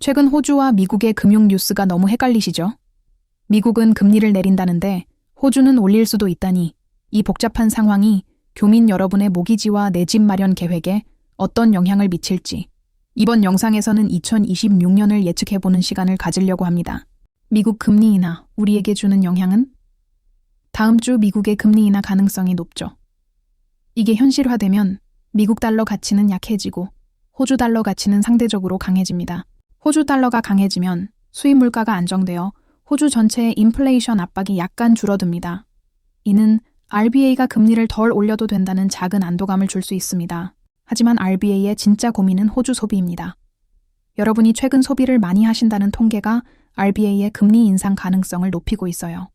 최근 호주와 미국의 금융 뉴스가 너무 헷갈리시죠? 미국은 금리를 내린다는데 호주는 올릴 수도 있다니 이 복잡한 상황이 교민 여러분의 모기지와 내 집 마련 계획에 어떤 영향을 미칠지 이번 영상에서는 2026년을 예측해보는 시간을 가지려고 합니다. 미국 금리 인하 우리에게 주는 영향은? 다음 주 미국의 금리 인하 가능성이 높죠. 이게 현실화되면 미국 달러 가치는 약해지고 호주 달러 가치는 상대적으로 강해집니다. 호주 달러가 강해지면 수입 물가가 안정되어 호주 전체의 인플레이션 압박이 약간 줄어듭니다. 이는 RBA가 금리를 덜 올려도 된다는 작은 안도감을 줄 수 있습니다. 하지만 RBA의 진짜 고민은 호주 소비입니다. 여러분이 최근 소비를 많이 하신다는 통계가 RBA의 금리 인상 가능성을 높이고 있어요.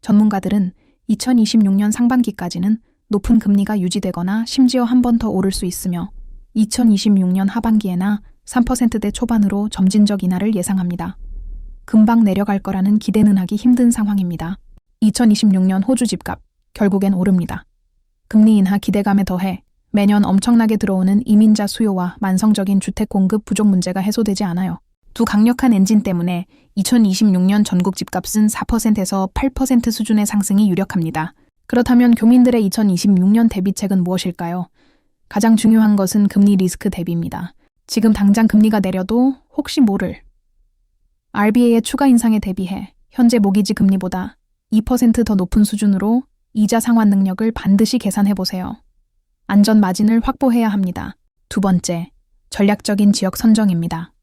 전문가들은 2026년 상반기까지는 높은 금리가 유지되거나 심지어 한 번 더 오를 수 있으며 2026년 하반기에나 3%대 초반으로 점진적 인하를 예상합니다. 금방 내려갈 거라는 기대는 하기 힘든 상황입니다. 2026년 호주 집값 결국엔 오릅니다. 금리 인하 기대감에 더해 매년 엄청나게 들어오는 이민자 수요와 만성적인 주택 공급 부족 문제가 해소되지 않아요. 두 강력한 엔진 때문에 2026년 전국 집값은 4%에서 8% 수준의 상승이 유력합니다. 그렇다면 교민들의 2026년 대비책은 무엇일까요? 가장 중요한 것은 금리 리스크 대비입니다. 지금 당장 금리가 내려도 혹시 모를 RBA의 추가 인상에 대비해 현재 모기지 금리보다 2%더 높은 수준으로 이자 상환 능력을 반드시 계산해 보세요. 안전 마진을 확보해야 합니다. 두 번째, 전략적인 지역 선정입니다.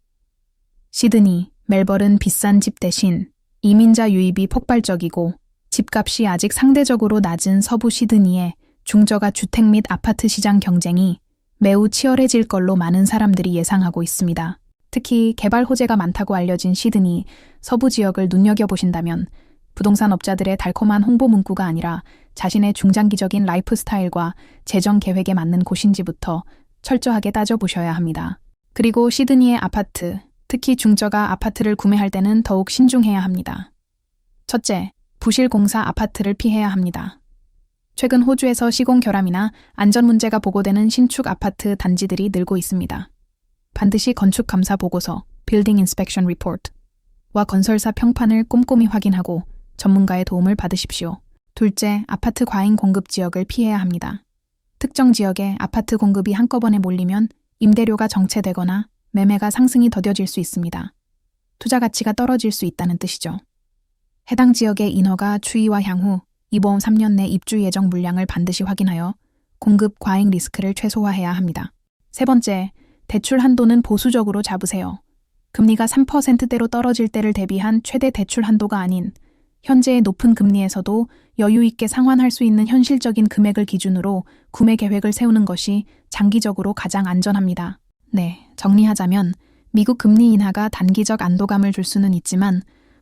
시드니, 멜버른 비싼 집 대신 이민자 유입이 폭발적이고 집값이 아직 상대적으로 낮은 서부 시드니에 중저가 주택 및 아파트 시장 경쟁이 매우 치열해질 걸로 많은 사람들이 예상하고 있습니다. 특히 개발 호재가 많다고 알려진 시드니 서부 지역을 눈여겨보신다면 부동산 업자들의 달콤한 홍보 문구가 아니라 자신의 중장기적인 라이프 스타일과 재정 계획에 맞는 곳인지부터 철저하게 따져보셔야 합니다. 그리고 시드니의 아파트, 특히 중저가 아파트를 구매할 때는 더욱 신중해야 합니다. 첫째, 부실 공사 아파트를 피해야 합니다. 최근 호주에서 시공 결함이나 안전 문제가 보고되는 신축 아파트 단지들이 늘고 있습니다. 반드시 건축 감사 보고서 (Building Inspection Report)와 건설사 평판을 꼼꼼히 확인하고 전문가의 도움을 받으십시오. 둘째, 아파트 과잉 공급 지역을 피해야 합니다. 특정 지역에 아파트 공급이 한꺼번에 몰리면 임대료가 정체되거나 매매가 상승이 더뎌질 수 있습니다. 투자 가치가 떨어질 수 있다는 뜻이죠. 해당 지역의 인허가 추이와 향후 이번 3년 내 입주 예정 물량을 반드시 확인하여 공급 과잉 리스크를 최소화해야 합니다. 세 번째, 대출 한도는 보수적으로 잡으세요. 금리가 3%대로 떨어질 때를 대비한 최대 대출 한도가 아닌 현재의 높은 금리에서도 여유 있게 상환할 수 있는 현실적인 금액을 기준으로 구매 계획을 세우는 것이 장기적으로 가장 안전합니다. 네, 정리하자면 미국 금리 인하가 단기적 안도감을 줄 수는 있지만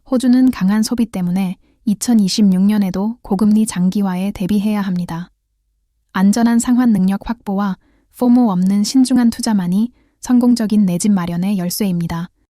호주는 강한 소비 때문에 2026년에도 고금리 장기화에 대비해야 합니다. 안전한 상환 능력 확보와 포모 없는 신중한 투자만이 성공적인 내 집 마련의 열쇠입니다.